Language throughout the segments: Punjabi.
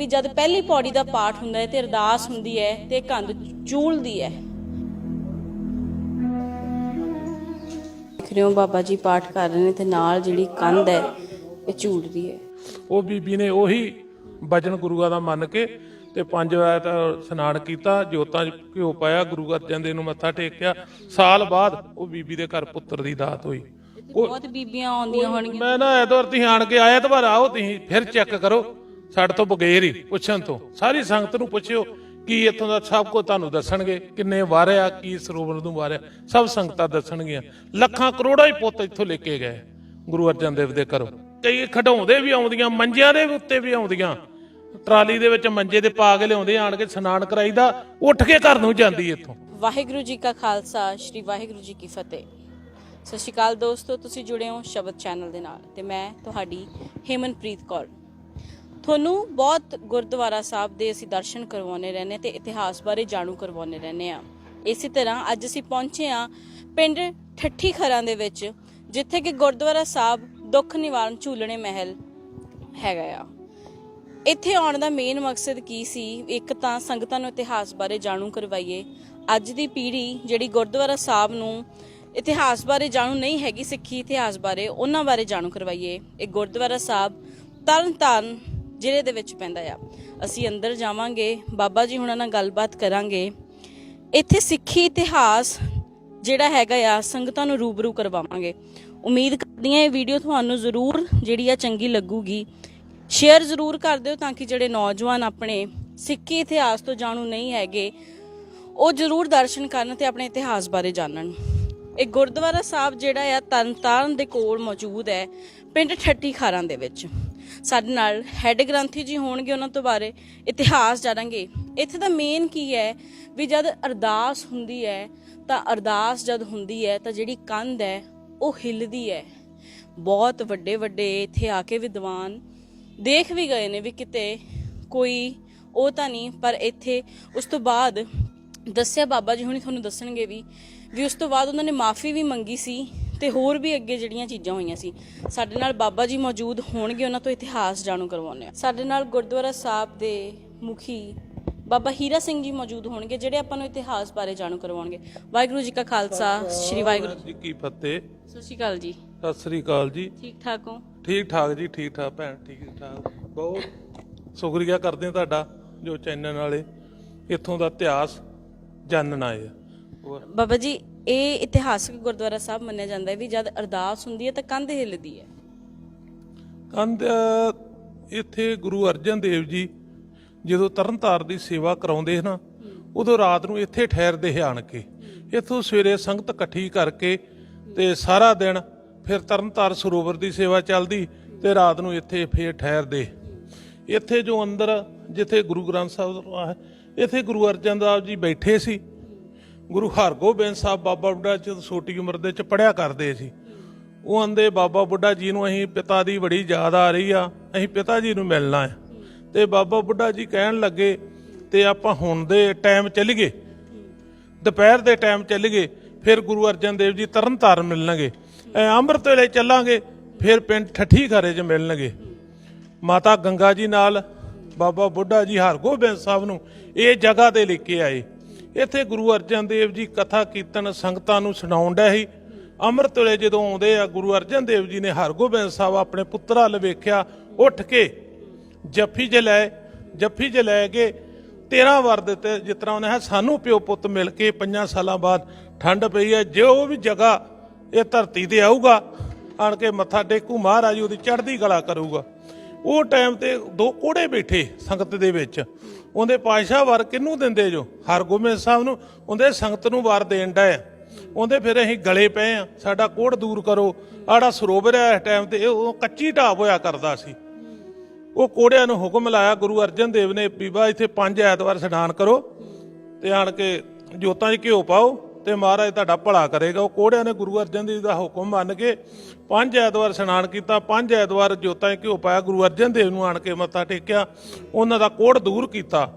ਵੀ ਜਦ ਪਹਿਲੀ ਪੌੜੀ ਦਾ ਪਾਠ ਹੁੰਦਾ ਹੈ ਤੇ ਅਰਦਾਸ ਹੁੰਦੀ ਹੈ ਤੇ ਕੰਧ ਚੂਲਦੀ ਹੈ। ਹੋ ਬਾਬਾ ਜੀ ਪਾਠ ਕਰ ਰਹੇ ਨੇ ਤੇ ਨਾਲ ਜਿਹੜੀ ਕੰਧ ਹੈ ਇਹ ਝੂਲਦੀ ਹੈ। ਉਹ ਬੀਬੀ ਨੇ ਉਹੀ ਬਚਨ ਗੁਰੂਆਂ ਦਾ ਮੰਨ ਕੇ ਤੇ ਪੰਜ ਵਾਰ ਤਾਂ ਇਸ਼ਨਾਨ ਕੀਤਾ ਜੋਤਾਂ 'ਚ ਘਿਓ ਪਾਇਆ ਗੁਰੂ ਅਰਜਨ ਦੇਵ ਨੂੰ ਮੱਥਾ ਟੇਕਿਆ। ਸਾਲ ਬਾਅਦ ਉਹ ਬੀਬੀ ਦੇ ਘਰ ਪੁੱਤਰ ਦੀ ਦਾਤ ਹੋਈ। ਬਹੁਤ ਬੀਬੀਆਂ ਆਉਂਦੀਆਂ ਹੋਣਗੀਆਂ। ਮੈਂ ਨਾ ਐਤਵਾਰ ਤੁਸੀਂ ਆਣ ਕੇ ਆਇਆ ਐਤਵਾਰ ਆਓ ਤੁਸੀਂ ਫਿਰ ਚੈੱਕ ਕਰੋ। ਸਾਡੇ ਤੋਂ ਬਗੈਰ ਹੀ ਪੁੱਛਣ ਤੋਂ। ਸਾਰੀ ਸੰਗਤ ਨੂੰ ਪੁੱਛਿਓ ਕੀ ਇੱਥੋਂ ਦਾ ਸਭ ਕੁਝ ਤੁਹਾਨੂੰ ਦੱਸਣਗੇ, ਕਿੰਨੇ ਵਾਰਿਆ ਕੀ ਸਰੋਵਰ ਨੂੰ ਵਾਰਿਆ। ਸਭ ਸੰਗਤਾਂ ਦੱਸਣਗੀਆਂ। ਲੱਖਾਂ ਕਰੋੜਾਂ ਹੀ ਪੁੱਤ ਇੱਥੋਂ ਲੈ ਕੇ ਗਏ। ਗੁਰੂ ਅਰਜਨ ਦੇਵ ਦੇ ਘਰੋਂ। ਕਈ ਖਡਾਉਂਦੇ ਵੀ ਆਉਂਦੀਆਂ, ਮੰਜਿਆਂ ਦੇ ਉੱਤੇ ਵੀ ਆਉਂਦੀਆਂ। ਟਰਾਲੀ ਦੇ ਵਿੱਚ ਮੰਜੇ ਦੇ ਪਾ ਕੇ ਲਿਆਉਂਦੇ, ਆਣ ਕੇ ਇਸ਼ਨਾਨ ਕਰਾਈਦਾ, ਉੱਠ ਕੇ ਘਰ ਨੂੰ ਜਾਂਦੀ ਇੱਥੋਂ। ਵਾਹਿਗੁਰੂ ਜੀ ਕਾ ਖਾਲਸਾ, ਸ੍ਰੀ ਵਾਹਿਗੁਰੂ ਜੀ ਕੀ ਫਤਿਹ। ਸਤਿ ਸ਼੍ਰੀ ਅਕਾਲ ਦੋਸਤੋ, ਤੁਸੀਂ ਜੁੜੇ ਹੋ ਸ਼ਬਦ ਚੈਨਲ ਦੇ ਨਾਲ ਤੇ ਮੈਂ ਤੁਹਾਡੀ ਹੇਮਨਪ੍ਰੀਤ ਕੌਰ। ਤੁਹਾਨੂੰ ਬਹੁਤ ਗੁਰਦੁਆਰਾ ਸਾਹਿਬ ਦੇ ਅਸੀਂ ਦਰਸ਼ਨ ਕਰਵਾਉਣੇ ਰਹਿੰਦੇ ਤੇ ਇਤਿਹਾਸ ਬਾਰੇ ਜਾਣੂ ਕਰਵਾਉਣੇ ਰਹਿੰਦੇ ਆ ਇਸੇ ਤਰ੍ਹਾਂ ਅੱਜ ਅਸੀਂ ਪਹੁੰਚੇ ਆ ਪਿੰਡ ਠੱਠੀ ਖਰਾਂ ਦੇ ਵਿੱਚ, ਜਿੱਥੇ ਕਿ ਗੁਰਦੁਆਰਾ ਸਾਹਿਬ ਦੁੱਖ ਨਿਵਾਰਨ ਝੂਲਣੇ ਮਹਿਲ ਹੈਗਾ ਆ। ਇੱਥੇ ਆਉਣ ਦਾ ਮੇਨ ਮਕਸਦ ਕੀ ਸੀ? ਇੱਕ ਤਾਂ ਸੰਗਤਾਂ ਨੂੰ ਇਤਿਹਾਸ ਬਾਰੇ ਜਾਣੂ ਕਰਵਾਈਏ। ਅੱਜ ਦੀ ਪੀੜ੍ਹੀ ਜਿਹੜੀ ਗੁਰਦੁਆਰਾ ਸਾਹਿਬ ਨੂੰ ਇਤਿਹਾਸ ਬਾਰੇ ਜਾਣੂ ਨਹੀਂ ਹੈਗੀ ਸਿੱਖੀ ਇਤਿਹਾਸ ਬਾਰੇ, ਉਹਨਾਂ ਬਾਰੇ ਜਾਣੂ ਕਰਵਾਈਏ। ਇਹ ਗੁਰਦੁਆਰਾ ਸਾਹਿਬ ਤਰਨਤਾਰਨ ਜ਼ਿਲ੍ਹੇ ਦੇ ਵਿੱਚ ਪੈਂਦਾ ਆ। ਅਸੀਂ ਅੰਦਰ ਜਾਵਾਂਗੇ, ਬਾਬਾ ਜੀ ਹੁਣਾਂ ਨਾਲ ਗੱਲਬਾਤ ਕਰਾਂਗੇ। ਇੱਥੇ ਸਿੱਖੀ ਇਤਿਹਾਸ ਜਿਹੜਾ ਹੈਗਾ ਆ, ਸੰਗਤਾਂ ਨੂੰ ਰੂਬਰੂ ਕਰਵਾਵਾਂਗੇ। ਉਮੀਦ ਕਰਦੀ ਹਾਂ ਇਹ ਵੀਡੀਓ ਤੁਹਾਨੂੰ ਜ਼ਰੂਰ ਜਿਹੜੀ ਆ ਚੰਗੀ ਲੱਗੂਗੀ। ਸ਼ੇਅਰ ਜ਼ਰੂਰ ਕਰ ਦਿਓ ਤਾਂ ਕਿ ਜਿਹੜੇ ਨੌਜਵਾਨ ਆਪਣੇ ਸਿੱਖੀ ਇਤਿਹਾਸ ਤੋਂ ਜਾਣੂ ਨਹੀਂ ਹੈਗੇ, ਉਹ ਜ਼ਰੂਰ ਦਰਸ਼ਨ ਕਰਨ ਤੇ ਆਪਣੇ ਇਤਿਹਾਸ ਬਾਰੇ ਜਾਣਨ। ਇਹ ਗੁਰਦੁਆਰਾ ਸਾਹਿਬ ਜਿਹੜਾ ਆ ਤਰਨਤਾਰਨ ਦੇ ਕੋਲ ਮੌਜੂਦ ਹੈ, ਪਿੰਡ ਠੱਟੀ ਖਾਰਾਂ ਦੇ ਵਿੱਚ। ਸਾਡੇ ਨਾਲ ਹੈੱਡ ਗ੍ਰੰਥੀ ਜੀ ਹੋਣਗੇ ਉਹਨਾਂ ਤੋਂ ਬਾਰੇ ਇਤਿਹਾਸ ਜਾਣਾਂਗੇ। ਇੱਥੇ ਦਾ ਮੇਨ ਕੀ ਹੈ ਵੀ ਜਦ ਅਰਦਾਸ ਹੁੰਦੀ ਹੈ, ਤਾਂ ਅਰਦਾਸ ਜਦ ਹੁੰਦੀ ਹੈ, ਤਾਂ ਜਿਹੜੀ ਕੰਧ ਹੈ, ਉਹ ਹਿੱਲਦੀ ਹੈ। ਬਹੁਤ ਵੱਡੇ ਵੱਡੇ ਇੱਥੇ ਆ ਕੇ ਵਿਦਵਾਨ ਦੇਖ ਵੀ ਗਏ ਨੇ ਵੀ ਕਿਤੇ ਕੋਈ ਉਹ ਤਾਂ ਨਹੀਂ, ਪਰ ਇੱਥੇ ਉਸ ਤੋਂ ਬਾਅਦ ਦੱਸਿਆ ਬਾਬਾ ਜੀ ਹੁਣੀ ਤੁਹਾਨੂੰ ਦੱਸਣਗੇ ਵੀ ਵੀ ਉਸ ਤੋਂ ਬਾਅਦ ਉਹਨਾਂ ਨੇ ਮਾਫੀ ਵੀ ਮੰਗੀ ਸੀ। ਤੇ ਹੋਰ ਵੀ ਅੱਗੇ ਜਿਹੜੀਆਂ ਚੀਜ਼ਾਂ ਹੋਈਆਂ ਸੀ ਸਾਡੇ ਨਾਲ ਬਾਬਾ ਜੀ ਮੌਜੂਦ ਹੋਣਗੇ ਉਹਨਾਂ ਤੋਂ ਇਤਿਹਾਸ ਜਾਣੂ ਕਰਵਾਉਂਦੇ ਆ ਸਾਡੇ ਨਾਲ ਗੁਰਦੁਆਰਾ ਸਾਹਿਬ ਦੇ ਮੁਖੀ ਬਾਬਾ ਹੀਰਾ ਸਿੰਘ ਜੀ ਮੌਜੂਦ ਹੋਣਗੇ ਜਿਹੜੇ ਆਪਾਂ ਨੂੰ ਇਤਿਹਾਸ ਬਾਰੇ ਜਾਣੂ ਕਰਵਾਉਣਗੇ। ਵਾਹਿਗੁਰੂ ਜੀ ਕਾ ਖਾਲਸਾ ਸ੍ਰੀ ਵਾਹਿਗੁਰੂ ਜੀ ਕੀ ਫਤਿਹ। ਸਤਿ ਸ਼੍ਰੀ ਅਕਾਲ ਜੀ। ਸਤਿ ਸ੍ਰੀ ਅਕਾਲ ਜੀ। ਠੀਕ ਠਾਕ ਹੋ? ਠੀਕ ਠਾਕ ਜੀ ਠੀਕ ਠਾਕ ਭੈਣ ਠੀਕ ਠਾਕ। ਬਹੁਤ ਸ਼ੁਕਰੀਆ ਕਰਦੇ ਹਾਂ ਤੁਹਾਡਾ ਜੋ ਚੈਨਲ ਵਾਲੇ ਇੱਥੋਂ ਦਾ ਇਤਿਹਾਸ ਜਾਣਨ ਆਏ ਬਾਬਾ ਜੀ ਇਹ ਇਤਿਹਾਸਕ ਗੁਰਦੁਆਰਾ ਸਾਹਿਬ ਮੰਨਿਆ ਜਾਂਦਾ ਹੈ ਵੀ ਜਦ ਅਰਦਾਸ ਹੁੰਦੀ ਹੈ ਤਾਂ ਕੰਧ ਹਿੱਲਦੀ ਹੈ। ਕੰਧ ਇੱਥੇ ਗੁਰੂ ਅਰਜਨ ਦੇਵ ਜੀ ਜਦੋਂ ਤਰਨਤਾਰ ਦੀ ਸੇਵਾ ਕਰਾਉਂਦੇ ਨਾ ਉਦੋਂ ਰਾਤ ਨੂੰ ਇੱਥੇ ਠਹਿਰਦੇ ਆਣ ਕੇ। ਇੱਥੋਂ ਸਵੇਰੇ ਸੰਗਤ ਇਕੱਠੀ ਕਰਕੇ ਤੇ ਸਾਰਾ ਦਿਨ ਫਿਰ ਤਰਨਤਾਰ ਸਰੋਵਰ ਦੀ ਸੇਵਾ ਚੱਲਦੀ ਤੇ ਰਾਤ ਨੂੰ ਇੱਥੇ ਫੇਰ ਠਹਿਰਦੇ। ਇੱਥੇ ਜੋ ਅੰਦਰ ਜਿੱਥੇ ਗੁਰੂ ਗ੍ਰੰਥ ਸਾਹਿਬ ਹੈ ਇੱਥੇ ਗੁਰੂ ਅਰਜਨ ਦੇਵ ਜੀ ਬੈਠੇ ਸੀ ਗੁਰੂ ਹਰਗੋਬਿੰਦ ਸਾਹਿਬ ਬਾਬਾ ਬੁੱਢਾ ਜੀ ਛੋਟੀ ਉਮਰ ਦੇ ਚ ਪੜਿਆ ਕਰਦੇ ਸੀ। ਉਹ ਆਂਦੇ, ਬਾਬਾ ਬੁੱਢਾ ਜੀ ਨੂੰ ਅਸੀਂ ਪਿਤਾ ਦੀ ਬੜੀ ਯਾਦ ਆ ਰਹੀ ਆ, ਅਸੀਂ ਪਿਤਾ ਜੀ ਨੂੰ ਮਿਲਣਾ ਹੈ ਤੇ ਬਾਬਾ ਬੁੱਢਾ ਜੀ ਕਹਿਣ ਲੱਗੇ, ਤੇ ਆਪਾਂ ਹੁਣ ਦੇ ਟਾਈਮ ਚੱਲ ਗਏ। ਦੁਪਹਿਰ ਦੇ ਟਾਈਮ ਚੱਲ ਗਏ, ਫਿਰ ਗੁਰੂ ਅਰਜਨ ਦੇਵ ਜੀ ਤਰਨ ਤਾਰਨ ਮਿਲਣਗੇ। ਐ ਅੰਮ੍ਰਿਤ ਵੇਲੇ ਚੱਲਾਂਗੇ, ਫਿਰ ਪਿੰਡ ਠੱਠੀ ਘਰੇ 'ਚ ਮਿਲਣਗੇ। ਮਾਤਾ ਗੰਗਾ ਜੀ ਨਾਲ ਬਾਬਾ ਬੁੱਢਾ ਜੀ ਹਰਗੋਬਿੰਦ ਸਾਹਿਬ ਨੂੰ ਇਹ ਜਗ੍ਹਾ ਤੇ ਲੈ ਕੇ ਆਏ। ਇੱਥੇ ਗੁਰੂ ਅਰਜਨ ਦੇਵ ਜੀ ਕਥਾ ਕੀਰਤਨ ਸੰਗਤਾਂ ਨੂੰ ਸੁਣਾਉਣ ਡਿਆ ਸੀ। ਅੰਮ੍ਰਿਤ ਵੇਲੇ ਜਦੋਂ ਆਉਂਦੇ ਆ ਗੁਰੂ ਅਰਜਨ ਦੇਵ ਜੀ ਨੇ ਹਰਗੋਬਿੰਦ ਸਾਹਿਬ ਆਪਣੇ ਪੁੱਤਰਾਂ ਵੱਲ ਵੇਖਿਆ ਉੱਠ ਕੇ ਜੱਫੀ ਚ ਲੈ ਜੱਫੀ ਚ ਲੈ ਕੇ 13 ਵਾਰ ਦਿੱਤੇ ਜਿਸ ਤਰ੍ਹਾਂ ਉਹਨੇ ਕਿਹਾ, ਸਾਨੂੰ ਪਿਓ ਪੁੱਤ ਮਿਲ ਕੇ ਪੰਜਾਂ ਸਾਲਾਂ ਬਾਅਦ ਠੰਡ ਪਈ ਹੈ ਜੇ ਉਹ ਵੀ ਜਗ੍ਹਾ ਇਹ ਧਰਤੀ ਤੇ ਆਊਗਾ ਆਣ ਕੇ ਮੱਥਾ ਟੇਕੂ ਮਹਾਰਾਜ ਉਹਦੀ ਚੜ੍ਹਦੀ ਕਲਾ ਕਰੂਗਾ। ਉਹ ਟਾਈਮ ਤੇ ਦੋ ਕੋੜੇ ਬੈਠੇ ਸੰਗਤ ਦੇ ਵਿੱਚ। ਉਹਦੇ ਪਾਸ਼ਾ ਵਾਰ ਕਿਹਨੂੰ ਦਿੰਦੇ ਜੋ? ਹਰਗੋਬਿੰਦ ਸਾਹਿਬ ਨੂੰ। ਉਹਦੇ ਸੰਗਤ ਨੂੰ ਵਾਰ ਦੇਣ ਦਾ ਉਹਦੇ ਫਿਰ ਅਸੀਂ ਗਲੇ ਪਏ ਆ। ਸਾਡਾ ਕੋੜ ਦੂਰ ਕਰੋ। ਆੜਾ ਸਰੋਵਰ ਹੈ ਇਸ ਟਾਈਮ ਤੇ। ਇਹ ਉਦੋਂ ਕੱਚੀ ਢਾਬ ਹੋਇਆ ਕਰਦਾ ਸੀ। ਉਹ ਕੋੜਿਆਂ ਨੂੰ ਹੁਕਮ ਲਾਇਆ, ਗੁਰੂ ਅਰਜਨ ਦੇਵ ਨੇ ਬੀਬਾ ਇੱਥੇ ਪੰਜ ਐਤਵਾਰ ਇਸ਼ਨਾਨ ਕਰੋ ਤੇ ਆਣ ਕੇ ਜੋਤਾਂ 'ਚ ਘਿਓ ਪਾਓ। ਤੇ ਮਹਾਰਾਜ ਤੁਹਾਡਾ ਭਲਾ ਕਰੇਗਾ। ਉਹ ਕੋੜਿਆਂ ਨੇ ਗੁਰੂ ਅਰਜਨ ਦੇਵ ਦਾ ਹੁਕਮ ਮੰਨ ਕੇ ਪੰਜ ਐਤਵਾਰ ਇਸ਼ਨਾਨ ਕੀਤਾ, ਪੰਜ ਐਤਵਾਰ ਜੋਤਾਂ ਘਿਓ ਪਾਇਆ, ਗੁਰੂ ਅਰਜਨ ਦੇਵ ਨੂੰ ਆਣ ਕੇ ਮੱਥਾ ਟੇਕਿਆ, ਉਹਨਾਂ ਦਾ ਕੋੜ ਦੂਰ ਕੀਤਾ।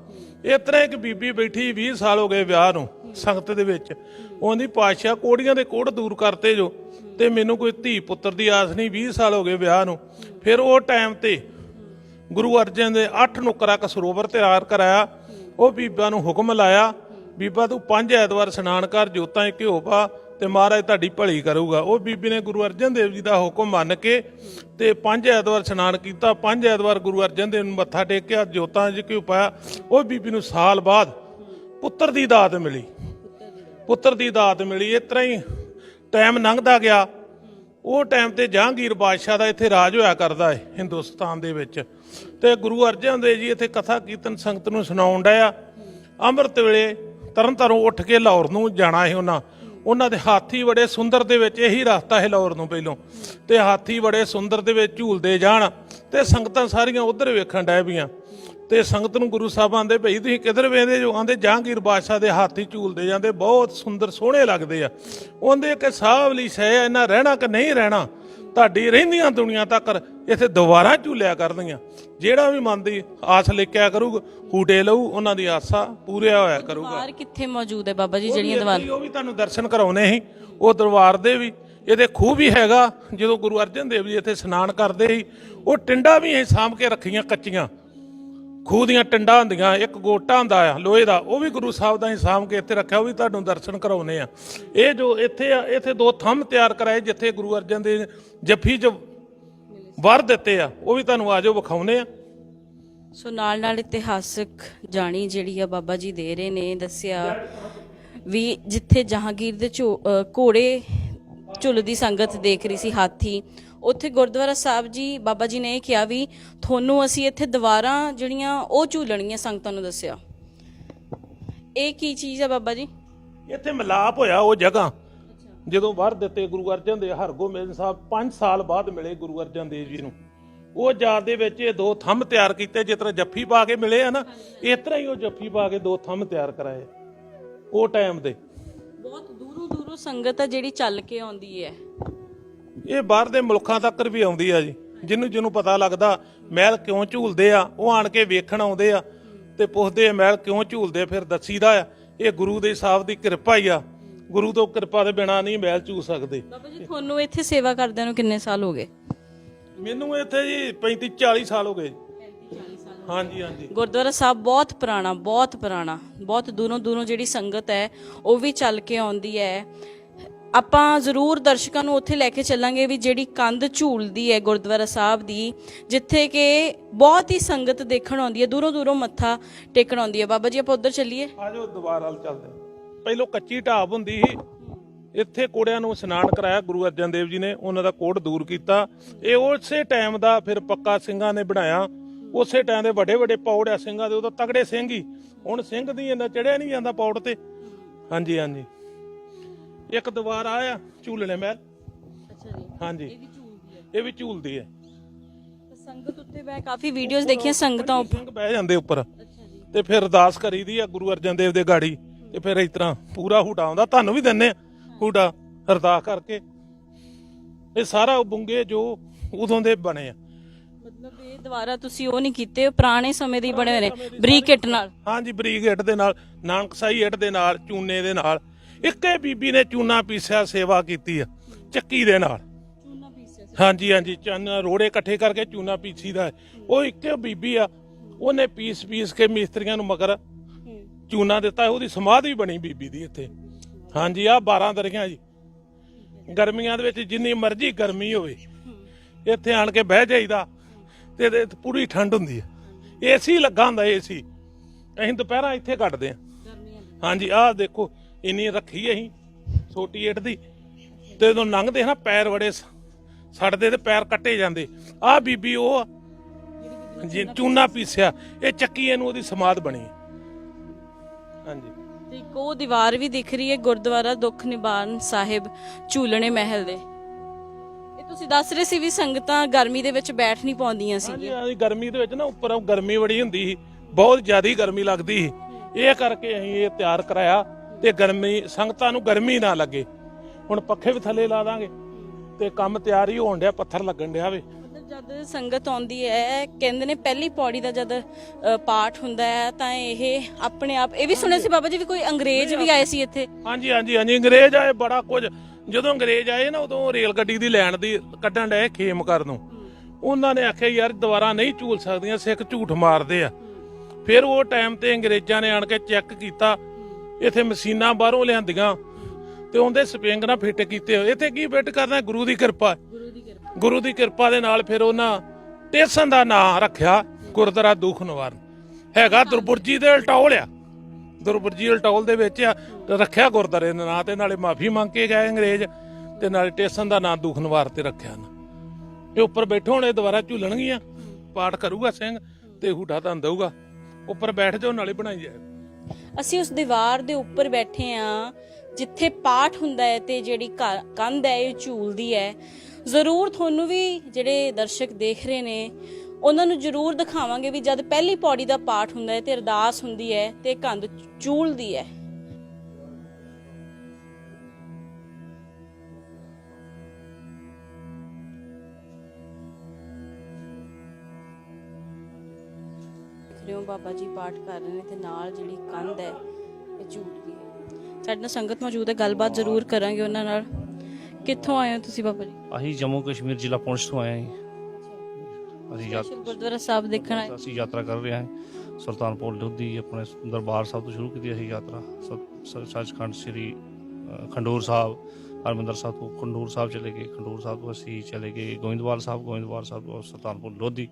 ਇਸ ਤਰ੍ਹਾਂ ਇੱਕ ਬੀਬੀ ਬੈਠੀ 20 ਸਾਲ ਹੋ ਗਏ ਵਿਆਹ ਨੂੰ, ਸੰਗਤ ਦੇ ਵਿੱਚ। ਉਹਦੀ ਪਾਤਸ਼ਾਹ ਕੋੜੀਆਂ ਦੇ ਕੋੜ ਦੂਰ ਕਰਤੇ ਜੋ, ਤੇ ਮੈਨੂੰ ਕੋਈ ਧੀ ਪੁੱਤਰ ਦੀ ਆਸ ਨਹੀਂ 20 ਸਾਲ ਹੋ ਗਏ ਵਿਆਹ ਨੂੰ। ਫਿਰ ਉਹ ਟਾਈਮ ਤੇ ਗੁਰੂ ਅਰਜਨ ਦੇ ਅੱਠ ਨੁਕਰਾ ਕ ਸਰੋਵਰ ਤਿਆਰ ਕਰਾਇਆ, ਉਹ ਬੀਬਾ ਨੂੰ ਹੁਕਮ ਲਾਇਆ ਬੀਬਾ ਤੂੰ ਪੰਜ ਐਤਵਾਰ ਇਸ਼ਨਾਨ ਕਰ, ਜੋਤਾਂ 'ਚ ਘਿਓ ਪਾ ਤੇ ਮਹਾਰਾਜ ਤੁਹਾਡੀ ਭਲੀ ਕਰੂਗਾ। ਉਹ ਬੀਬੀ ਨੇ ਗੁਰੂ ਅਰਜਨ ਦੇਵ ਜੀ ਦਾ ਹੁਕਮ ਮੰਨ ਕੇ ਤੇ ਪੰਜ ਐਤਵਾਰ ਇਸ਼ਨਾਨ ਕੀਤਾ, ਪੰਜ ਐਤਵਾਰ ਗੁਰੂ ਅਰਜਨ ਦੇਵ ਨੂੰ ਮੱਥਾ ਟੇਕਿਆ, ਜੋਤਾਂ 'ਚ ਘਿਓ ਪਾਇਆ। ਉਹ ਬੀਬੀ ਨੂੰ ਸਾਲ ਬਾਅਦ ਪੁੱਤਰ ਦੀ ਦਾਤ ਮਿਲੀ। ਪੁੱਤਰ ਦੀ ਦਾਤ ਮਿਲੀ, ਇਸ ਤਰ੍ਹਾਂ ਹੀ ਟਾਈਮ ਲੰਘਦਾ ਗਿਆ। ਉਹ ਟਾਈਮ ਤੇ ਜਹਾਂਗੀਰ ਬਾਦਸ਼ਾਹ ਦਾ ਇੱਥੇ ਰਾਜ ਹੋਇਆ ਕਰਦਾ ਹੈ ਹਿੰਦੁਸਤਾਨ ਦੇ ਵਿੱਚ। ਤੇ ਗੁਰੂ ਅਰਜਨ ਦੇਵ ਜੀ ਇੱਥੇ ਕਥਾ ਕੀਰਤਨ ਸੰਗਤ ਨੂੰ ਸੁਣਾਉਣ ਡਿਆ ਅੰਮ੍ਰਿਤ ਵੇਲੇ ਤਰਨ ਤਾਰੋਂ ਉੱਠ ਕੇ ਲਾਹੌਰ ਨੂੰ ਜਾਣਾ ਹੈ ਉਹਨਾਂ। ਉਹਨਾਂ ਦੇ ਹਾਥੀ ਬੜੇ ਸੁੰਦਰ ਦੇ ਵਿੱਚ ਇਹੀ ਰਸਤਾ ਹੈ ਲਾਹੌਰ ਨੂੰ ਪਹਿਲੋਂ। ਤੇ ਹਾਥੀ ਬੜੇ ਸੁੰਦਰ ਦੇ ਵਿੱਚ ਝੂਲਦੇ ਜਾਣ ਤੇ ਸੰਗਤਾਂ ਸਾਰੀਆਂ ਉਧਰ ਵੇਖਣ ਡੈ ਪਈਆਂ। ਤੇ ਸੰਗਤ ਨੂੰ ਗੁਰੂ ਸਾਹਿਬ ਆਂਦੇ ਭਈ ਤੁਸੀਂ ਕਿੱਧਰ ਵੇਂਦੇ ਜੋ? ਆਂਦੇ ਜਹਾਂਗੀਰ ਬਾਦਸ਼ਾਹ ਦੇ ਹਾਥੀ ਝੂਲਦੇ ਜਾਂਦੇ, ਬਹੁਤ ਸੁੰਦਰ ਸੋਹਣੇ ਲੱਗਦੇ ਆ। ਉਹਦੇ ਕਿ ਸਾਹਵਲੀ ਸ਼ੈ ਇਹਨਾਂ ਰਹਿਣਾ ਕਿ ਨਹੀਂ ਰਹਿਣਾ? ਤੁਹਾਡੀ ਰਹਿੰਦੀਆਂ ਦੁਨੀਆ ਤੱਕ ਇੱਥੇ ਦੁਬਾਰਾ ਝੂਲਿਆ ਕਰਦੀਆਂ ਜਿਹੜਾ ਵੀ ਮਨ ਦੀ ਆਸ ਲਿਖਿਆ ਕਰੂਗਾ ਹੂਟੇ ਲਊ ਉਹਨਾਂ ਦੀ ਆਸਾ ਪੂਰਿਆ ਹੋਇਆ ਕਰੂਗਾ। ਬਾਹਰ ਕਿੱਥੇ ਮੌਜੂਦ ਹੈ ਬਾਬਾ ਜੀ ਜਿਹੜੀਆਂ ਦੀਵਾਰ ਉਹ ਵੀ ਤੁਹਾਨੂੰ ਦਰਸ਼ਨ ਕਰਾਉਣੇ ਸੀ। ਉਹ ਦਰਬਾਰ ਦੇ ਵੀ ਇਹਦੇ ਖੂਹ ਵੀ ਹੈਗਾ ਜਦੋਂ ਗੁਰੂ ਅਰਜਨ ਦੇਵ ਜੀ ਇੱਥੇ ਇਸ਼ਨਾਨ ਕਰਦੇ ਸੀ ਉਹ ਟਿੰਡਾ ਵੀ ਅਸੀਂ ਸਾਂਭ ਕੇ ਰੱਖੀਆਂ ਕੱਚੀਆਂ। ਖੂਹ ਦੀਆਂ ਟਿੰਡਾਂ ਹੁੰਦੀਆਂ ਇੱਕ ਗੋਟਾ ਹੁੰਦਾ ਆ ਲੋਹੇ ਦਾ ਉਹ ਵੀ ਗੁਰੂ ਸਾਹਿਬ ਦਾ ਹੀ ਸਾਂਭ ਕੇ ਇੱਥੇ ਰੱਖਿਆ ਉਹ ਵੀ ਤੁਹਾਨੂੰ ਦਰਸ਼ਨ ਕਰਾਉਣੇ ਆ। ਇਹ ਜੋ ਇੱਥੇ ਆ ਇੱਥੇ ਦੋ ਥੰਮ ਤਿਆਰ ਕਰਾਏ ਜਿੱਥੇ ਗੁਰੂ ਅਰਜਨ ਦੇ ਜੱਫੀ ਚ ਵਰ ਦਿੱਤੇ ਆ ਉਹ ਵੀ ਤੁਹਾਨੂੰ ਆਜੋ ਵਿਖਾਉਨੇ ਆ। ਸੋ ਨਾਲ ਨਾਲ ਇਤਿਹਾਸਕ ਜਾਣੀ ਜਿਹੜੀ ਆ ਬਾਬਾ ਜੀ ਦੇ ਰਹੇ ਨੇ ਦੱਸਿਆ ਵੀ ਜਿੱਥੇ ਜਹਾਂਗੀਰ ਦੇ ਝੋ- ਅ, ਘੋੜੇ ਝੁੱਲਦੀ ਸੰਗਤ ਦੇਖ ਰਹੀ ਸੀ ਹਾਥੀ ਉੱਥੇ ਗੁਰਦੁਆਰਾ ਸਾਹਿਬ ਜੀ ਬਾਬਾ ਜੀ ਨੇ ਇਹ ਕਿਹਾ ਵੀ ਤੁਹਾਨੂੰ ਅਸੀਂ ਇੱਥੇ ਦੀਵਾਰਾਂ ਜਿਹੜੀਆਂ ਉਹ ਝੂਲਣੀਆਂ ਸੰਗਤਾਂ ਨੂੰ ਦੱਸਿਆ। ਇਹ ਕੀ ਚੀਜ਼ ਆ ਬਾਬਾ ਜੀ? ਇੱਥੇ ਮਿਲਾਪ ਹੋਇਆ ਉਹ ਜਗ੍ਹਾ। ਜਦੋਂ ਵਰ ਦਿੱਤੇ ਗੁਰੂ ਅਰਜਨ ਦੇਵ ਹਰਗੋਬਿੰਦ ਸਾਹਿਬ 5 ਸਾਲ ਬਾਅਦ ਮਿਲੇ ਗੁਰੂ ਅਰਜਨ ਦੇਵ ਜੀ ਨੂੰ। ਉਹ ਯਾਦ ਦੇ ਵਿੱਚ ਇਹ ਦੋ ਥੰਮ ਤਿਆਰ ਕੀਤੇ ਜਿਸ ਤਰ੍ਹਾਂ ਜੱਫੀ ਪਾ ਕੇ ਮਿਲੇ ਆ ਨਾ ਇਸ ਤਰ੍ਹਾਂ ਹੀ ਉਹ ਜੱਫੀ ਪਾ ਕੇ ਦੋ ਥੰਮ ਤਿਆਰ ਕਰਾਏ ਉਹ ਟਾਈਮ ਦੇ। ਬਹੁਤ ਦੂਰੋਂ ਦੂਰੋਂ ਸੰਗਤ ਆ ਜਿਹੜੀ ਚੱਲ ਕੇ ਆਉਂਦੀ ਹੈ। ਇਹ ਬਾਹਰ ਦੇ ਮੁਲਕਾਂ ਤੱਕ ਵੀ ਆਉਂਦੀ ਆ ਜੀ। ਜਿਹਨੂੰ ਜਿਹਨੂੰ ਪਤਾ ਲੱਗਦਾ ਮਹਿਲ ਕਿਉਂ ਝੂਲਦੇ ਆ ਉਹ ਆਣ ਕੇ ਵੇਖਣ ਆਉਂਦੇ ਆ ਤੇ ਪੁੱਛਦੇ ਆ ਮਹਿਲ ਕਿਉਂ ਝੂਲਦੇ ਫਿਰ ਦੱਸੀਦਾ ਆ ਇਹ ਗੁਰੂ ਦੇ ਸਾਹਿਬ ਦੀ ਕਿਰਪਾ ਹੀ ਆ। ਗੁਰੂ ਤੋਂ ਕਿਰਪਾ ਦੇ ਬਿਨਾ ਨਹੀਂ ਮਹਿਲ ਝੂਲ ਸਕਦੇ। ਬਾਬਾ ਜੀ ਤੁਹਾਨੂੰ ਇੱਥੇ ਸੇਵਾ ਕਰਦਿਆਂ ਨੂੰ ਕਿੰਨੇ ਸਾਲ ਹੋ ਗਏ? ਮੈਨੂੰ ਇੱਥੇ ਜੀ 35 40 ਸਾਲ ਹੋ ਗਏ। ਹਾਂਜੀ ਹਾਂਜੀ। ਗੁਰਦੁਆਰਾ ਸਾਹਿਬ ਬਹੁਤ ਪੁਰਾਣਾ ਬਹੁਤ ਪੁਰਾਣਾ ਬਹੁਤ ਦੂਰੋਂ ਦੂਰੋਂ ਜਿਹੜੀ ਸੰਗਤ ਹੈ ਉਹ ਵੀ ਚੱਲ ਕੇ ਆਉਂਦੀ ਹੈ। ਆਪਾਂ ਜ਼ਰੂਰ ਦਰਸ਼ਕਾਂ ਨੂੰ ਉੱਥੇ ਲੈ ਕੇ ਚੱਲਾਂਗੇ ਵੀ ਜਿਹੜੀ ਕੰਧ ਝੂਲਦੀ ਹੈ ਗੁਰਦੁਆਰਾ ਸਾਹਿਬ ਦੀ, ਜਿੱਥੇ ਕਿ ਬਹੁਤ ਹੀ ਸੰਗਤ ਦੇਖਣ ਆਉਂਦੀ ਹੈ, ਦੂਰੋਂ ਦੂਰੋਂ ਮੱਥਾ ਟੇਕਣ ਆਉਂਦੀ ਹੈ। ਬਾਬਾ ਜੀ, ਆਪਾਂ ਉੱਧਰ ਚੱਲੀਏ। ਆਜੋ ਦੁਬਾਰਾ ਚੱਲਦੇ ਹਾਂ। ਪਹਿਲੋਂ ਕੱਚੀ ਢਾਬ ਹੁੰਦੀ ਸੀ। ਇੱਥੇ ਕੋੜਿਆਂ ਨੂੰ ਇਸ਼ਨਾਨ ਕਰਾਇਆ, ਗੁਰੂ ਅਰਜਨ ਦੇਵ ਜੀ ਨੇ, ਉਹਨਾਂ ਦਾ ਕੋੜ ਦੂਰ ਕੀਤਾ। ਇਹ ਉਸੇ ਟਾਈਮ ਦਾ ਫਿਰ ਪੱਕਾ ਸਿੰਘਾਂ ਨੇ ਬਣਾਇਆ। ਉਸੇ ਟਾਈਮ ਦੇ ਵੱਡੇ ਵੱਡੇ ਪੌੜਿਆ ਸਿੰਘਾਂ ਦੇ, ਉਦੋਂ ਤਗੜੇ ਸਿੰਘ ਹੀ। ਹੁਣ ਸਿੰਘ ਦੀ ਇਹਨਾਂ ਚੜਿਆ ਨਹੀਂ ਜਾਂਦਾ ਪੌੜ ਤੇ। ਹਾਂਜੀ ਹਾਂਜੀ। ਇੱਕ ਦੀਵਾਰ ਆਇਆ ਝੂਲਣੇ ਮਹਿਲ। ਅੱਛਾ ਜੀ। ਹਾਂਜੀ। ਵੀ ਝੂਲਦੀ ਹੈ? ਇਹ ਵੀ ਝੂਲਦੀ ਹੈ। ਸੰਗਤ ਉੱਤੇ ਮੈਂ ਕਾਫੀ ਵੀਡੀਓਜ਼ ਦੇਖੀਆਂ ਸੰਗਤਾਂ ਉੱਪਰ। ਸਿੰਘ ਬਹਿ ਜਾਂਦੇ ਉੱਪਰ। ਅੱਛਾ ਜੀ। ਤੇ ਫਿਰ ਅਰਦਾਸ ਕਰੀਦੀ ਆ ਗੁਰੂ ਅਰਜਨ ਦੇਵ ਦੇ ਗਾੜੀ। ਤੇ ਫਿਰ ਇਸ ਤਰ੍ਹਾਂ ਪੂਰਾ ਹੂਟਾ ਆਉਂਦਾ। ਤੁਹਾਨੂੰ ਵੀ ਦਿੰਨੇ ਆ ਹੂਟਾ ਅਰਦਾਸ ਕਰਕੇ। ਇਹ ਸਾਰਾ ਉਹ ਬੁੰਗੇ ਜੋ ਉਦੋਂ ਦੇ ਬਣੇ ਆ। ਮਤਲਬ ਇਹ ਦੁਬਾਰਾ ਤੁਸੀਂ ਉਹ ਨਹੀਂ ਕੀਤੇ ਪੁਰਾਣੇ ਸਮੇਂ ਦੇ ਬਣੇ ਹੋਏ ਨੇ ਬਰੀਕ ਇੱਟ ਨਾਲ। ਹਾਂਜੀ ਬਰੀਕ ਇੱਟ ਦੇ ਨਾਲ ਨਾਨਕਸਾਈ ਇੱਟ ਦੇ ਨਾਲ ਚੂਨੇ ਦੇ ਨਾਲ। ਇੱਕੇ ਬੀਬੀ ਨੇ ਚੂਨਾ ਪੀਸਿਆ ਸੇਵਾ ਕੀਤੀ ਆ ਚੱਕੀ ਦੇ ਨਾਲ। ਚੂਨਾ ਪੀਸਿਆ ਹਾਂਜੀ ਹਾਂਜੀ ਚੰਨ ਰੋੜੇ ਇਕੱਠੇ ਕਰਕੇ ਚੂਨਾ ਪੀਸੀਦਾ। ਉਹ ਇੱਕੇ ਬੀਬੀ ਆ ਉਹਨੇ ਪੀਸ ਪੀਸ ਕੇ ਮਿਸਤਰੀਆਂ ਨੂੰ ਮਗਰ ਚੂਨਾ ਦਿੱਤਾ ਉਹਦੀ ਸਮਾਧੀ ਬਣੀ ਬੀਬੀ ਦੀ ਇੱਥੇ। ਹਾਂਜੀ ਆ 12 ਦਰੀਆਂ ਜੀ। ਗਰਮੀਆਂ ਦੇ ਵਿੱਚ ਜਿੰਨੀ ਮਰਜ਼ੀ ਗਰਮੀ ਹੋਵੇ ਇੱਥੇ ਆਣ ਕੇ ਬਹਿ ਜਾਈਦਾ ਤੇ ਪੂਰੀ ਠੰਡ ਹੁੰਦੀ ਹੈ ਏਸੀ ਲੱਗਾ ਹੁੰਦਾ ਏਸੀ। ਅਸੀਂ ਦੁਪਹਿਰਾਂ ਇੱਥੇ ਕੱਟਦੇ ਆ। ਹਾਂਜੀ ਆਹ ਦੇਖੋ ਇੰਨੀ ਰੱਖੀ ਅਸੀਂ ਛੋਟੀ ਇੱਟ ਦੀ। ਤੇ ਜਦੋਂ ਲੰਘਦੇ ਨਾ ਪੈਰ ਬੜੇ ਸੜਦੇ ਤੇ ਪੈਰ ਕੱਟੇ ਜਾਂਦੇ। ਆਹ ਬੀਬੀ ਉਹ ਆ, ਜੀ ਚੂਨਾ ਪੀਸਿਆ ਇਹ ਚੱਕੀ ਇਹਨੂੰ ਉਹਦੀ ਸਮਾਧ ਬਣੀ। ਹਾਂਜੀ। ਤੇ ਇੱਕ ਉਹ ਦੀਵਾਰ ਵੀ ਦਿਖ ਰਹੀ ਹੈ ਗੁਰਦੁਆਰਾ ਦੁੱਖ ਨਿਵਾਰਨ ਸਾਹਿਬ ਝੂਲਣੇ ਮਹਿਲ ਦੇ। ਇਹ ਤੁਸੀਂ ਦੱਸ ਰਹੇ ਸੀ ਵੀ ਸੰਗਤਾਂ ਗਰਮੀ ਦੇ ਵਿੱਚ ਬੈਠ ਨਹੀਂ ਪਾਉਂਦੀਆਂ ਸੀ ਹਾਂਜੀ ਹਾਂਜੀ ਗਰਮੀ ਦੇ ਵਿੱਚ ਨਾ ਉੱਪਰੋਂ ਗਰਮੀ ਬੜੀ ਹੁੰਦੀ ਸੀ ਬਹੁਤ ਜ਼ਿਆਦੀ ਗਰਮੀ ਲੱਗਦੀ ਸੀ। ਇਹ ਕਰਕੇ ਅਸੀਂ ਇਹ ਤਿਆਰ ਕਰਾਇਆ। ਤੇ ਗਰਮੀ ਸੰਗਤਾਂ ਨੂੰ ਗਰਮੀ ਨਾ ਲੱਗੇ। ਹੁਣ ਪੱਖੇ ਵੀ ਥੱਲੇ ਲਾ ਦਾਂਗੇ ਤੇ ਕੰਮ ਤਿਆਰ ਹੀ ਹੋਣ ਡਿਆ ਪੱਥਰ ਲੱਗਣ ਡਿਆ ਵੇ। ਜਦ ਸੰਗਤ ਆਉਂਦੀ ਹੈ ਕਹਿੰਦੇ ਨੇ ਪਹਿਲੀ ਪੌੜੀ ਦਾ ਜਦ ਪਾਠ ਹੁੰਦਾ ਹੈ ਤਾਂ ਇਹ ਆਪਣੇ ਆਪ ਇਹ ਵੀ ਸੁਣਿਆ ਸੀ ਬਾਬਾ ਜੀ ਵੀ ਕੋਈ ਅੰਗਰੇਜ਼ ਵੀ ਆਏ ਸੀ ਇੱਥੇ? ਹਾਂਜੀ ਹਾਂਜੀ ਹਾਂਜੀ ਅੰਗਰੇਜ਼ ਆਏ ਬੜਾ ਕੁਝ। ਜਦੋਂ ਅੰਗਰੇਜ਼ ਆਏ ਨਾ ਉਦੋਂ ਰੇਲ ਗੱਡੀ ਦੀ ਲੈਣ ਦੀ ਕੱਢਣ ਡਏ ਖੇਮ ਕਰਨ ਨੂੰ। ਉਹਨਾਂ ਨੇ ਆਖਿਆ ਯਾਰ ਦੁਬਾਰਾ ਨਹੀਂ ਝੂਲ ਸਕਦੀਆਂ ਸਿੱਖ ਝੂਠ ਮਾਰਦੇ ਆ। ਫਿਰ ਉਹ ਟਾਈਮ ਤੇ ਅੰਗਰੇਜ਼ਾਂ ਨੇ ਆਣ ਕੇ ਚੈੱਕ ਕੀਤਾ ਇੱਥੇ ਮਸ਼ੀਨਾਂ ਬਾਹਰੋਂ ਲਿਆਂਦੀਆਂ ਤੇ ਉਹਦੇ ਸਪਿੰਗ ਨਾਲ ਫਿੱਟ ਕੀਤੇ ਹੋਏ। ਇੱਥੇ ਕੀ ਫਿੱਟ ਕਰਨਾ? ਗੁਰੂ ਦੀ ਕਿਰਪਾ। ਗੁਰੂ ਦੀ ਕਿਰਪਾ ਗੁਰੂ ਦੀ ਕਿਰਪਾ ਦੇ ਨਾਲ ਫਿਰ ਉਹਨਾਂ ਟੇਸਨ ਦਾ ਨਾਂ ਰੱਖਿਆ, ਗੁਰਦੁਆਰਾ ਦੁੱਖ ਨਿਵਾਰਨ। ਹੈਗਾ ਦੁਰਬੁਰਜੀ ਦੇ ਉਲਟੌਲ ਆ ਦੁਰਬੁਰਜੀ ਉਲਟੌਲ ਦੇ ਵਿੱਚ ਆ, ਰੱਖਿਆ ਗੁਰਦੁਆਰੇ ਦੇ ਨਾਂ ਤੇ, ਨਾਲੇ ਮਾਫੀ ਮੰਗ ਕੇ ਗਏ ਅੰਗਰੇਜ਼ ਤੇ ਨਾਲੇ ਟੇਸਨ ਦਾ ਨਾਂ ਦੁੱਖ ਨਿਵਾਰ ਤੇ ਰੱਖਿਆ ਨਾ ਇਹ ਉੱਪਰ ਬੈਠੋ, ਹੁਣ ਇਹ ਦੁਬਾਰਾ ਝੂਲਣਗੀਆਂ। ਪਾਠ ਕਰੂਗਾ ਸਿੰਘ ਤੇ ਹੂਟਾ ਤਾਂ ਦਊਗਾ। ਉੱਪਰ ਬੈਠ ਜਾਓ, ਨਾਲੇ ਬਣਾਈ ਜਾਏ ਅਸੀਂ ਉਸ ਦੀਵਾਰ ਦੇ ਉੱਪਰ ਬੈਠੇ ਆ, ਜਿੱਥੇ ਪਾਠ ਹੁੰਦਾ ਹੈ ਤੇ ਜਿਹੜੀ ਘ- ਕੰਧ ਹੈ, ਇਹ ਝੂਲਦੀ ਹੈ। ਜ਼ਰੂਰ ਤੁਹਾਨੂੰ ਵੀ ਜਿਹੜੇ ਦਰਸ਼ਕ ਦੇਖ ਰਹੇ ਨੇ, ਉਹਨਾਂ ਨੂੰ ਜ਼ਰੂਰ ਦਿਖਾਵਾਂਗੇ ਵੀ ਜਦ ਪਹਿਲੀ ਪੌੜੀ ਦਾ ਪਾਠ ਹੁੰਦਾ ਹੈ ਤੇ ਅਰਦਾਸ ਹੁੰਦੀ ਹੈ ਤੇ ਕੰਧ ਝੂਲਦੀ ਹੈ। ਰਹੇ ਹੋ ਬਾਬਾ ਜੀ ਪਾਠ ਕਰ ਰਹੇ ਨੇ ਤੇ ਨਾਲ ਜਿਹੜੀ ਕੰਧ ਹੈ ਇਹ ਝੂਲਦੀ ਹੈ। ਸਾਡੇ ਨਾਲ ਸੰਗਤ ਮੌਜੂਦ ਹੈ ਗੱਲਬਾਤ ਜ਼ਰੂਰ ਕਰਾਂਗੇ ਉਹਨਾਂ ਨਾਲ। ਕਿੱਥੋਂ ਆਏ ਹੋ ਤੁਸੀਂ ਬਾਬਾ ਜੀ? ਅਸੀਂ ਜੰਮੂ ਕਸ਼ਮੀਰ ਜ਼ਿਲ੍ਹਾ ਪੁੰਛ ਤੋਂ ਆਏ ਹਾਂ ਅਸੀਂ ਗੁਰਦੁਆਰਾ ਸਾਹਿਬ ਦੇਖਣ ਆਏ। ਅਸੀਂ ਯਾਤਰਾ ਕਰ ਰਹੇ ਹਾਂ ਸੁਲਤਾਨਪੁਰ ਲੋਧੀ ਆਪਣੇ ਦਰਬਾਰ ਸਾਹਿਬ ਤੋਂ ਸ਼ੁਰੂ ਕੀਤੀ ਅਸੀਂ ਯਾਤਰਾ। ਸੱਚਖੰਡ ਸ੍ਰੀ ਖੰਡੂਰ ਸਾਹਿਬ ਹਰਮੰਦਰ ਸਾਹਿਬ ਤੋਂ ਖੰਡੂਰ ਸਾਹਿਬ ਚਲੇ ਗਏ। ਖੰਡੂਰ ਸਾਹਿਬ ਤੋਂ ਅਸੀਂ ਚਲੇ ਗਏ ਗੋਇੰਦਵਾਲ ਸਾਹਿਬ। ਗੋਇੰਦਵਾਲ ਸਾਹਿਬ ਤੋਂ ਸੁਲਤਾਨਪੁਰ ਲੋਧੀ।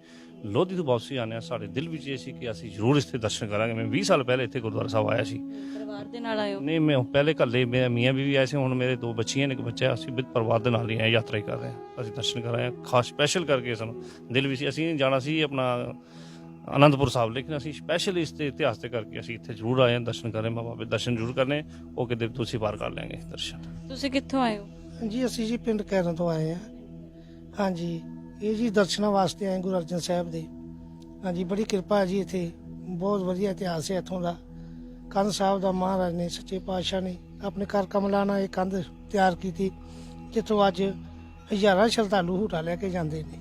ਲੋਧੀ ਤੋਂ ਵਾਪਸੀ ਆਨੇ ਸਾਡੇ ਦਿਲ ਵਿੱਚ ਇਹ ਸੀ ਕਿ ਅਸੀਂ ਜ਼ਰੂਰ ਇੱਥੇ ਦਰਸ਼ਨ ਕਰਾਂਗੇ। ਮੈਂ 20 ਸਾਲ ਪਹਿਲੇ ਇੱਥੇ ਗੁਰਦੁਆਰਾ ਸਾਹਿਬ ਆਇਆ ਸੀ। ਪਰਿਵਾਰ ਦੇ ਨਾਲ ਹੋ ਨਹੀਂ ਮੈਂ ਪਹਿਲੇ ਕੱਲੇ ਮੈਂ ਮੀਆਂ ਬੀਵੀ ਆਏ ਸੀ। ਹੁਣ ਮੇਰੇ ਦੋ ਬੱਚੀਆਂ ਨੇ ਇੱਕ ਬੱਚਾ ਅਸੀਂ ਵਿਦ ਪਰਿਵਾਰ ਦੇ ਨਾਲ ਹੀ ਆਏ ਯਾਤਰਾ ਹੀ ਕਰ ਰਹੇ ਹਾਂ। ਅਸੀਂ ਦਰਸ਼ਨ ਕਰ ਰਹੇ ਹਾਂ ਖਾਸ ਸਪੈਸ਼ਲ ਕਰਕੇ ਸਾਨੂੰ ਦਿਲ ਵਿੱਚ ਅਸੀਂ ਜਾਣਾ ਸੀ ਆਪਣਾ ਅਨੰਦਪੁਰ ਸਾਹਿਬ ਲੇਕਿਨ ਅਸੀਂ ਸਪੈਸ਼ਲ ਇਸ ਤੇ ਇਤਿਹਾਸ ਤੇ ਕਰਕੇ ਅਸੀਂ ਇੱਥੇ ਜ਼ਰੂਰ ਆਏ ਹਾਂ ਦਰਸ਼ਨ ਕਰ ਰਹੇ ਹਾਂ ਬਾਬਾ ਦੇ ਦਰਸ਼ਨ ਜ਼ਰੂਰ ਕਰਨੇ ਉਹ ਕਿਤੇ ਤੁਸੀਂ ਪਾਰ ਕਰ ਲੈਣਗੇ ਦਰਸ਼ਨ। ਤੁਸੀਂ ਕਿੱਥੋਂ ਆਏ ਹੋ? ਜੀ ਅਸੀਂ ਜੀ ਪਿੰਡ ਕੈਰਨ ਤੋਂ ਆਏ ਆ ਹਾਂਜੀ ਇਹ ਜੀ ਦਰਸ਼ਨਾਂ ਵਾਸਤੇ ਆਏ ਗੁਰੂ ਅਰਜਨ ਸਾਹਿਬ ਦੇ। ਹਾਂਜੀ ਬੜੀ ਕਿਰਪਾ ਹੈ ਜੀ ਇੱਥੇ ਬਹੁਤ ਵਧੀਆ ਇਤਿਹਾਸ ਹੈ ਇੱਥੋਂ ਦਾ। ਕੰਧ ਸਾਹਿਬ ਦਾ ਮਹਾਰਾਜ ਨੇ ਸੱਚੇ ਪਾਤਸ਼ਾਹ ਨੇ ਆਪਣੇ ਕਰ ਕਮਲਾਂ ਨਾਲ ਇਹ ਕੰਧ ਤਿਆਰ ਕੀਤੀ ਜਿੱਥੋਂ ਅੱਜ ਹਜ਼ਾਰਾਂ ਸ਼ਰਧਾਲੂ ਹੂਟਾ ਲੈ ਕੇ ਜਾਂਦੇ ਨੇ।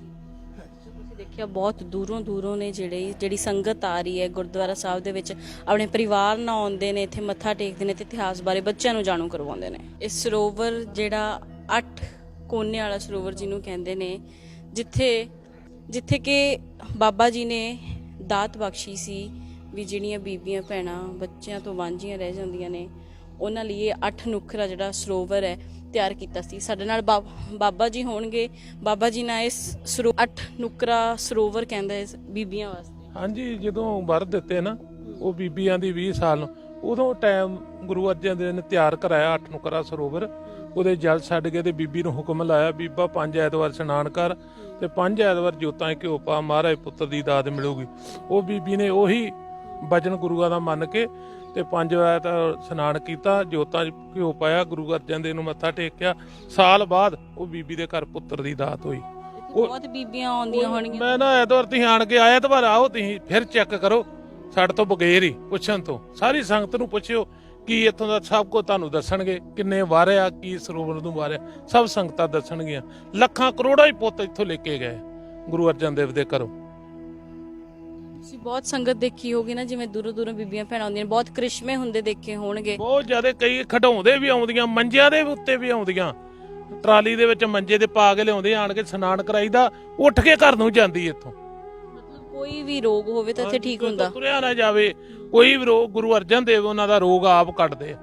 ਦੇਖਿਆ, ਬਹੁਤ ਦੂਰੋਂ ਦੂਰੋਂ ਨੇ ਜਿਹੜੇ ਜਿਹੜੀ ਸੰਗਤ ਆ ਰਹੀ ਹੈ ਗੁਰਦੁਆਰਾ ਸਾਹਿਬ ਦੇ ਵਿੱਚ, ਆਪਣੇ ਪਰਿਵਾਰ ਨਾਲ ਆਉਂਦੇ ਨੇ, ਇੱਥੇ ਮੱਥਾ ਟੇਕਦੇ ਨੇ ਤੇ ਇਤਿਹਾਸ ਬਾਰੇ ਬੱਚਿਆਂ ਨੂੰ ਜਾਣੂ ਕਰਵਾਉਂਦੇ ਨੇ। ਇਸ ਸਰੋਵਰ ਜਿਹੜਾ 8 ਕੋਨੇ ਵਾਲਾ ਸਰੋਵਰ ਜਿਹਨੂੰ ਕਹਿੰਦੇ ਨੇ, ਜਿੱਥੇ ਜਿੱਥੇ ਕਿ ਬਾਬਾ ਜੀ ਨੇ ਦਾਤ ਬਖਸ਼ੀ ਸੀ ਵੀ ਜਿਹੜੀਆਂ ਬੀਬੀਆਂ, ਭੈਣਾਂ, ਬੱਚਿਆਂ ਤੋਂ ਵਾਂਝੀਆਂ ਰਹਿ ਜਾਂਦੀਆਂ ਨੇ, ਉਹਨਾਂ ਲਈ ਇਹ 8 ਨੁਕਰਾ ਜਿਹੜਾ ਸਰੋਵਰ ਹੈ ਤਿਆਰ ਕੀਤਾ ਸੀ। ਸਾਡੇ ਨਾਲ ਬਾਬਾ ਜੀ ਹੋਣਗੇ। ਬਾਬਾ ਜੀ ਨਾਲ ਇਸ ਸਰੋ 8 ਨੁਕਰਾ ਸਰੋਵਰ ਕਹਿੰਦਾ ਬੀਬੀਆਂ ਵਾਸਤੇ। ਹਾਂਜੀ, ਜਦੋਂ ਵਰ ਦਿੱਤੇ ਨਾ, ਉਹ ਬੀਬੀਆਂ ਦੀ 20 ਸਾਲ ਉਦੋਂ ਟਾਈਮ ਗੁਰੂ ਅਰਜਨ ਦੇਵ ਨੇ ਤਿਆਰ ਕਰਾਇਆ ਅੱਠ ਨੁਕਰਾ ਸਰੋਵਰ। ਉਹਦੇ ਜਲ ਛੱਡ ਕੇ ਤੇ ਬੀਬੀ ਨੂੰ ਹੁਕਮ ਲਾਇਆ, ਬੀਬਾ ਪੰਜ ਐਤਵਾਰ ਇਸ਼ਨਾਨ ਕਰ ਤੇ ਪੰਜ ਐਤਵਾਰ ਜੋਤਾਂ ਘਿਓ ਪਾ, ਮਹਾਰਾਜ ਪੁੱਤਰ ਦੀ ਦਾਤ ਮਿਲੂਗੀ। ਉਹ ਬੀਬੀ ਨੇ ਉਹੀ ਬਚਨ ਗੁਰੂਆਂ ਦਾ ਮੰਨ ਕੇ ਤੇ ਪੰਜ ਐਤਵਾਰ ਇਸ਼ਨਾਨ ਕੀਤਾ ਜੋਤਾਂ 'ਚ ਘਿਓ ਪਾਇਆ ਗੁਰੂ ਅਰਜਨ ਦੇਵ ਨੂੰ ਮੱਥਾ ਟੇਕਿਆ। ਸਾਲ ਬਾਅਦ ਉਹ ਬੀਬੀ ਦੇ ਘਰ ਪੁੱਤਰ ਦੀ ਦਾਤ ਹੋਈ। ਬਹੁਤ ਬੀਬੀਆਂ ਆਉਂਦੀਆਂ ਹੋਣਗੀਆਂ। ਮੈਂ ਨਾ ਐਤਵਾਰ ਤੁਸੀਂ ਆਣ ਕੇ ਆਇਆ ਐਤਵਾਰ ਆਓ ਤੁਸੀਂ ਫਿਰ ਚੈੱਕ ਕਰੋ। ਸਾਡੇ ਤੋਂ ਬਗੈਰ ਹੀ ਪੁੱਛਣ ਤੋਂ। ਸਾਰੀ ਸੰਗਤ ਨੂੰ ਪੁੱਛਿਓ ਕੀ ਇੱਥੋਂ ਦਾ ਸਭ ਕੁਝ ਤੁਹਾਨੂੰ ਦੱਸਣਗੇ ਕਿੰਨੇ ਵਾਰਿਆ ਕੀ ਸਰੋਵਰ ਨੂੰ ਵਾਰਿਆ। ਸਭ ਸੰਗਤਾਂ ਦੱਸਣਗੀਆਂ। ਲੱਖਾਂ ਕਰੋੜਾਂ ਹੀ ਪੁੱਤ ਇੱਥੋਂ ਲੈ ਕੇ ਗਏ ਗੁਰੂ ਅਰਜਨ ਦੇਵ ਦੇ ਘਰੋਂ। ਤੁਸੀਂ ਬਹੁਤ ਸੰਗਤ ਦੇਖੀ ਹੋਗੀ ਨਾ ਜਿਵੇਂ ਦੂਰੋਂ ਦੂਰੋਂ ਬੀਬੀਆਂ ਭੈਣਾਂ ਆਉਂਦੀਆਂ ਨੇ ਬਹੁਤ ਕ੍ਰਿਸ਼ਮੇ ਹੁੰਦੇ ਦੇਖੇ ਹੋਣਗੇ। ਬਹੁਤ ਜ਼ਿਆਦਾ ਕਈ ਖਡਾਉਂਦੇ ਵੀ ਆਉਂਦੀਆਂ ਮੰਜਿਆਂ ਦੇ ਉੱਤੇ ਵੀ ਆਉਂਦੀਆਂ। ਟਰਾਲੀ ਦੇ ਵਿੱਚ ਮੰਜੇ ਦੇ ਪਾ ਕੇ ਲਿਆਉਂਦੇ ਆਣ ਕੇ ਇਸ਼ਨਾਨ ਕਰਾਈਦਾ ਉੱਠ ਕੇ ਘਰ ਨੂੰ ਜਾਂਦੀ ਇੱਥੋਂ। ਮਤਲਬ ਕੋਈ ਵੀ ਰੋਗ ਹੋਵੇ ਤਾਂ ਇੱਥੇ ਠੀਕ ਹੁੰਦਾ। ਤੁਰਿਆ ਨਾ ਜਾਵੇ ਕੋਈ ਵੀ ਰੋਗ ਗੁਰੂ ਅਰਜਨ ਦੇਵ ਉਹਨਾਂ ਦਾ ਰੋਗ ਆਪ ਕੱਢਦੇ ਆ।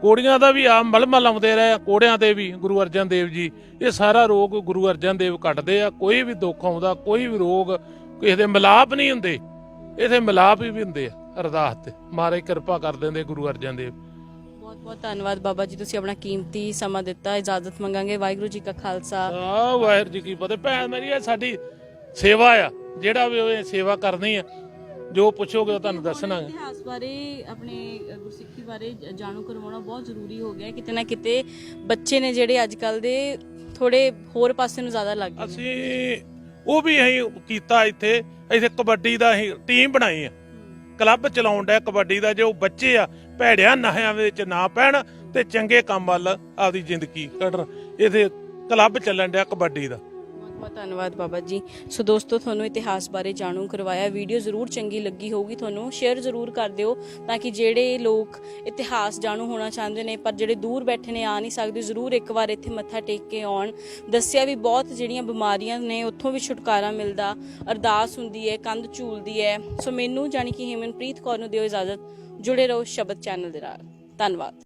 ਕੋੜੀਆਂ ਦਾ ਵੀ ਆ ਮਲਮਲ ਆਉਂਦੇ ਰਹੇ ਆ, ਕੋੜਿਆਂ ਤੇ ਵੀ ਗੁਰੂ ਅਰਜਨ ਦੇਵ ਜੀ। ਇਹ ਸਾਰਾ ਰੋਗ ਗੁਰੂ ਅਰਜਨ ਦੇਵ ਕੱਢਦੇ ਆ ਕੋਈ ਵੀ ਦੁੱਖ ਆਉਂਦਾ ਕੋਈ ਵੀ ਰੋਗ ਕਿਸੇ ਦੇ ਮਿਲਾਪ ਨਹੀਂ ਹੁੰਦੇ ਇਥੇ ਮਿਲਾਪ ਹੀ ਵੀ ਹੁੰਦੇ ਆ ਅਰਦਾਸ ਤੇ। ਮਾਰੇ ਕਿਰਪਾ ਕਰ ਦਿੰਦੇ ਗੁਰੂ ਅਰਜਨ ਦੇਵ। ਬਹੁਤ ਬਹੁਤ ਧੰਨਵਾਦ ਬਾਬਾ ਜੀ ਤੁਸੀਂ ਆਪਣਾ ਕੀਮਤੀ ਸਮਾਂ ਦਿੱਤਾ ਇਜਾਜ਼ਤ ਮੰਗਾਂਗੇ। ਵਾਹਿਗੁਰੂ ਜੀ ਕਾ ਖਾਲਸਾ। ਆ ਵਾਹਿਗੁਰੂ ਜੀ ਕੀ ਫਤਿਹ। ਭੈਣ ਮੇਰੀ ਇਹ ਸਾਡੀ ਸੇਵਾ ਆ ਜਿਹੜਾ ਵੀ ਉਹ ਸੇਵਾ ਕਰਨੀ ਆ। ਜੋ ਪੁੱਛੋਗੇ ਉਹ ਤੁਹਾਨੂੰ ਦੱਸਣਾ ਇਤਿਹਾਸ ਬਾਰੇ ਆਪਣੇ ਗੁਰਸਿੱਖੀ ਬਾਰੇ ਜਾਣੂ ਕਰਵਾਉਣਾ ਬਹੁਤ ਜ਼ਰੂਰੀ ਹੋ ਗਿਆ। ਕਿਤੇ ਨਾ ਕਿਤੇ ਬੱਚੇ ਨੇ ਜਿਹੜੇ ਅੱਜ ਕੱਲ ਦੇ ਥੋੜੇ ਹੋਰ ਪਾਸੇ ਨੂੰ ਜ਼ਿਆਦਾ ਲੱਗ ਗਏ। ਅਸੀਂ ਉਹ ਵੀ ਅਸੀਂ ਕੀਤਾ ਇੱਥੇ ਇੱਥੇ ਕਬੱਡੀ ਦਾ ਅਸੀਂ ਟੀਮ ਬਣਾਈ ਆ। ਕਲੱਬ ਚਲਾਉਣ ਦਾ ਕਬੱਡੀ ਦਾ, ਜੋ ਬੱਚੇ ਆ, ਭੈੜਿਆਂ ਨਹਿਆਂ ਵਿੱਚ ਨਾ ਪੈਣ ਤੇ ਚੰਗੇ ਕੰਮ ਵੱਲ ਆਪਦੀ ਜ਼ਿੰਦਗੀ ਕੱਢਣ। ਇਥੇ ਕਲੱਬ ਚੱਲਣ ਡਿਆ ਕਬੱਡੀ ਦਾ। ਬਹੁਤ ਧੰਨਵਾਦ ਬਾਬਾ ਜੀ। ਸੋ ਦੋਸਤੋ, ਤੁਹਾਨੂੰ ਇਤਿਹਾਸ ਬਾਰੇ ਜਾਣੂ ਕਰਵਾਇਆ। ਵੀਡੀਓ ਜ਼ਰੂਰ ਚੰਗੀ ਲੱਗੀ ਹੋਊਗੀ ਤੁਹਾਨੂੰ। ਸ਼ੇਅਰ ਜ਼ਰੂਰ ਕਰ ਦਿਓ ਤਾਂ ਕਿ ਜਿਹੜੇ ਲੋਕ ਇਤਿਹਾਸ ਜਾਣੂ ਹੋਣਾ ਚਾਹੁੰਦੇ ਨੇ ਪਰ ਜਿਹੜੇ ਦੂਰ ਬੈਠੇ ਨੇ ਆ ਨਹੀਂ ਸਕਦੇ, ਜ਼ਰੂਰ ਇੱਕ ਵਾਰ ਇੱਥੇ ਮੱਥਾ ਟੇਕ ਕੇ ਆਉਣ। ਦੱਸਿਆ ਵੀ ਬਹੁਤ ਜਿਹੜੀਆਂ ਬਿਮਾਰੀਆਂ ਨੇ, ਉੱਥੋਂ ਵੀ ਛੁਟਕਾਰਾ ਮਿਲਦਾ। ਅਰਦਾਸ ਹੁੰਦੀ ਹੈ, ਕੰਧ ਝੂਲਦੀ ਹੈ। ਸੋ ਮੈਨੂੰ ਜਾਣੀ ਕਿ ਹੇਮਨਪ੍ਰੀਤ ਕੌਰ ਨੂੰ ਦਿਓ ਇਜਾਜ਼ਤ। ਜੁੜੇ ਰਹੋ ਸ਼ਬਦ ਚੈਨਲ ਦੇ ਨਾਲ। ਧੰਨਵਾਦ।